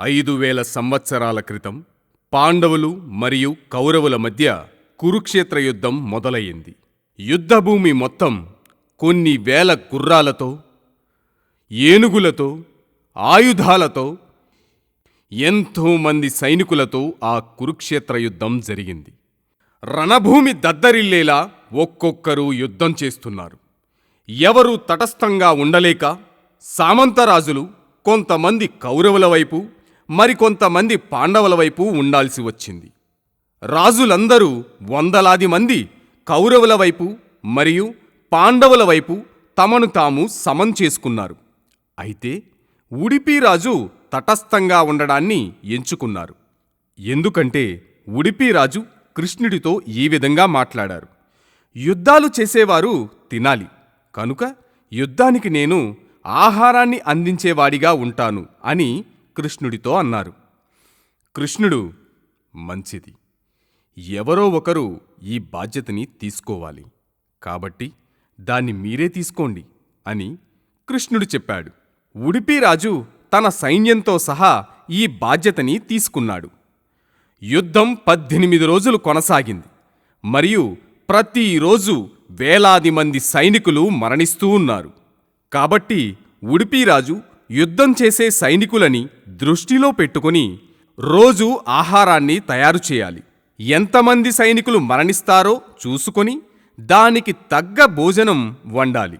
ఐదు వేల సంవత్సరాల క్రితం పాండవులు మరియు కౌరవుల మధ్య కురుక్షేత్ర యుద్ధం మొదలయ్యింది. యుద్ధభూమి మొత్తం కొన్ని వేల గుర్రాలతో ఏనుగులతో ఆయుధాలతో ఎంతో మంది సైనికులతో ఆ కురుక్షేత్ర యుద్ధం జరిగింది. రణభూమి దద్దరిల్లేలా ఒక్కొక్కరు యుద్ధం చేస్తున్నారు. ఎవరు తటస్థంగా ఉండలేక సామంతరాజులు కొంతమంది కౌరవుల వైపు మరికొంతమంది పాండవుల వైపు ఉండాల్సి వచ్చింది. రాజులందరూ వందలాది మంది కౌరవుల వైపు మరియు పాండవుల వైపు తమను తాము సమం చేసుకున్నారు. అయితే ఉడిపిరాజు తటస్థంగా ఉండడాన్ని ఎంచుకున్నారు. ఎందుకంటే ఉడిపిరాజు కృష్ణుడితో ఈ విధంగా మాట్లాడారు. యుద్ధాలు చేసేవారు తినాలి. కనుక యుద్ధానికి నేను ఆహారాన్ని అందించేవాడిగా ఉంటాను అని కృష్ణుడితో అన్నారు. కృష్ణుడు మంచిది. ఎవరో ఒకరు ఈ బాధ్యతని తీసుకోవాలి. కాబట్టి దాన్ని మీరే తీసుకోండి అని కృష్ణుడు చెప్పాడు. ఉడిపిరాజు తన సైన్యంతో సహా ఈ బాధ్యతని తీసుకున్నాడు. యుద్ధం పద్దెనిమిది రోజులు కొనసాగింది. మరియు ప్రతిరోజు వేలాది మంది సైనికులు మరణిస్తూ ఉన్నారు. కాబట్టి ఉడిపిరాజు యుద్ధం చేసే సైనికులని దృష్టిలో పెట్టుకుని రోజు ఆహారాన్ని తయారు చేయాలి. ఎంతమంది సైనికులు మరణిస్తారో చూసుకొని దానికి తగ్గ భోజనం వండాలి.